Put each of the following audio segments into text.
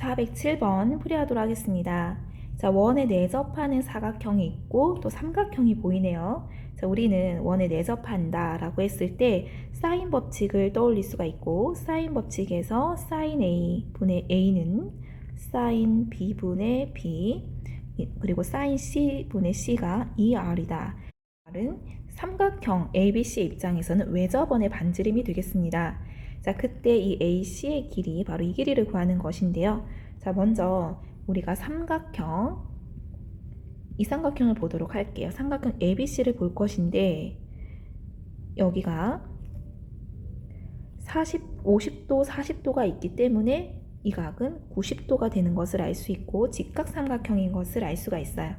407번 풀이하도록 하겠습니다. 자, 원에 내접하는 사각형이 있고 또 삼각형이 보이네요. 자, 우리는 원에 내접한다 라고 했을 때 사인 법칙을 떠올릴 수가 있고 사인 법칙에서 사인 A 분의 A는 사인 B 분의 B 그리고 사인 C 분의 C가 2R이다. R은 삼각형 ABC 입장에서는 외접원의 반지름이 되겠습니다. 자, 그때 이 AC의 길이 바로 이 길이를 구하는 것인데요. 자, 먼저 우리가 삼각형 이 삼각형을 보도록 할게요. 삼각형 ABC를 볼 것인데 여기가 40, 50도, 40도가 있기 때문에 이 각은 90도가 되는 것을 알 수 있고 직각삼각형인 것을 알 수가 있어요.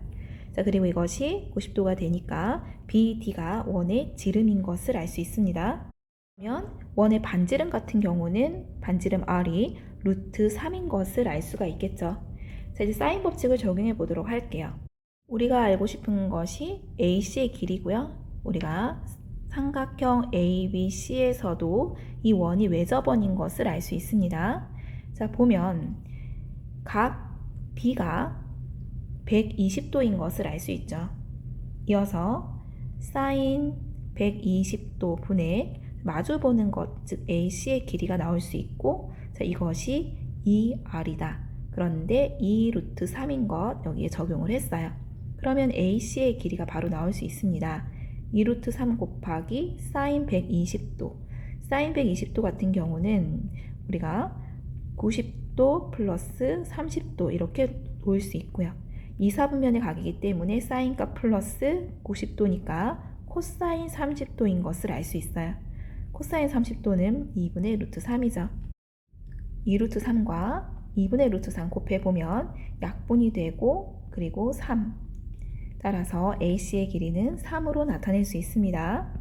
자, 그리고 이것이 90도가 되니까 BD가 원의 지름인 것을 알 수 있습니다. 그러면 원의 반지름 같은 경우는 반지름 R이 루트 3인 것을 알 수가 있겠죠. 자, 이제 사인 법칙을 적용해 보도록 할게요. 우리가 알고 싶은 것이 AC의 길이고요. 우리가 삼각형 ABC에서도 이 원이 외접원인 것을 알 수 있습니다. 자, 보면 각 B가 120도인 것을 알 수 있죠. 이어서 사인 120도 분의 마주 보는 것, 즉 AC의 길이가 나올 수 있고 자, 이것이 2R이다. 그런데 2 루트 3인 것 여기에 적용을 했어요. 그러면 AC의 길이가 바로 나올 수 있습니다. 2 루트 3 곱하기 사인 120도. 사인 120도 같은 경우는 우리가 90도 플러스 30도 이렇게 볼수 있고요. 2, 4분면의 각이기 때문에 사인값 플러스 90도니까 코사인 30도인 것을 알 수 있어요. 코사인 30도는 2분의 루트 3이죠. 2 루트 3과 2분의 루트 3 곱해보면 약분이 되고 그리고 3. 따라서 AC의 길이는 3으로 나타낼 수 있습니다.